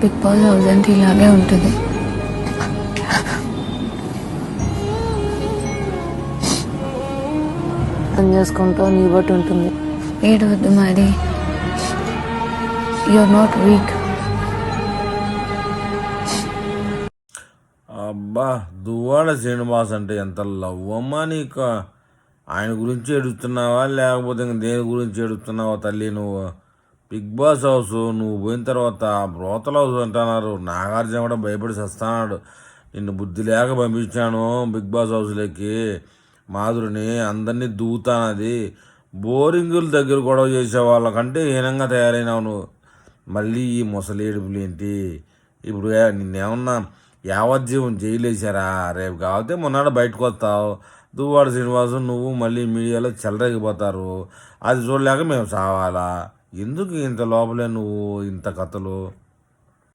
Big boss house అంటే ఇలాగే ఉంటుంది. పని చేసుకుంటావు నీ బట్టి ఉంటుంది. ఏడవద్దు మరి యూఆర్ నాట్ వీక్ అబ్బా దువ్వాడ శ్రీనివాస్ అంటే ఎంత లవ్ అమ్మా నీకు? ఆయన గురించి ఏడుస్తున్నావా? లేకపోతే ఇంక దేని గురించి ఏడుస్తున్నావా తల్లి నువ్వు? బిగ్ బాస్ హౌస్ నువ్వు పోయిన తర్వాత బ్రోతల హౌస్ అంటున్నారు. నాగార్జున కూడా భయపడి వస్తున్నాడు నిన్ను బుద్ధి లేక పంపించాను బిగ్ బాస్ హౌస్లోకి మాధురిని అందరినీ దూతానది. బోరింగుల దగ్గర గొడవ చేసే వాళ్ళకంటే హీనంగా తయారైనావు నువ్వు. మళ్ళీ ఈ ముసలేడుపులు ఏంటి? ఇప్పుడు నిన్నేమన్నా యావజ్జీవం జైలు రేపు కాకపోతే మొన్నాడు బయటకు వస్తావు. దువ్వాడు శ్రీనివాసు నువ్వు మళ్ళీ మీడియాలో చెలరేగిపోతారు. అది చూడలేక మేము చావాలా ఎందుకు ఇంత లోపలే నువ్వు ఇంత కథలు?